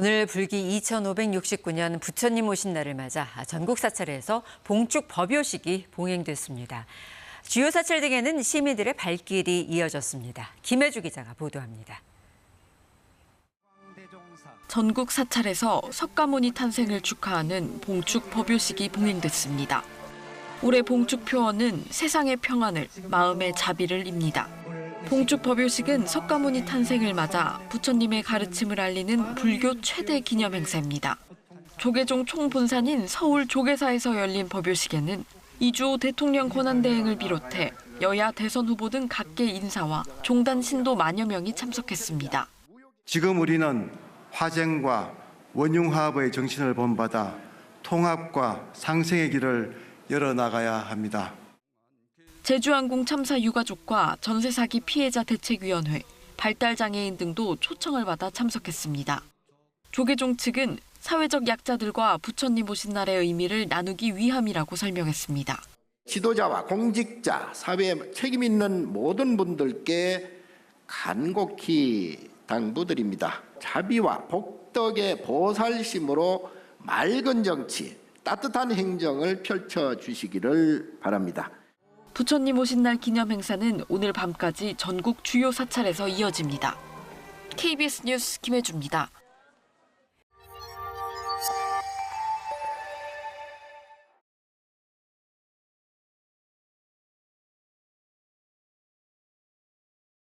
오늘 불기 2569년 부처님 오신 날을 맞아 전국 사찰에서 봉축 법요식이 봉행됐습니다. 주요 사찰 등에는 시민들의 발길이 이어졌습니다. 김혜주 기자가 보도합니다. 전국 사찰에서 석가모니 탄생을 축하하는 봉축 법요식이 봉행됐습니다. 올해 봉축 표어는 세상의 평안을, 마음의 자비를 입니다. 봉축 법요식은 석가모니 탄생을 맞아 부처님의 가르침을 알리는 불교 최대 기념 행사입니다. 조계종 총본산인 서울 조계사에서 열린 법요식에는 이주호 대통령 권한대행을 비롯해 여야 대선 후보 등 각계 인사와 종단 신도 만여 명이 참석했습니다. 지금 우리는 화쟁과 원융화합의 정신을 본받아 통합과 상생의 길을 열어나가야 합니다. 제주항공 참사 유가족과 전세 사기 피해자 대책위원회, 발달장애인 등도 초청을 받아 참석했습니다. 조계종 측은 사회적 약자들과 부처님 오신 날의 의미를 나누기 위함이라고 설명했습니다. 지도자와 공직자, 사회에 책임 있는 모든 분들께 간곡히 당부드립니다. 자비와 복덕의 보살심으로 맑은 정치, 따뜻한 행정을 펼쳐 주시기를 바랍니다. 부처님 오신 날 기념 행사는 오늘 밤까지 전국 주요 사찰에서 이어집니다. KBS 뉴스 김혜주입니다.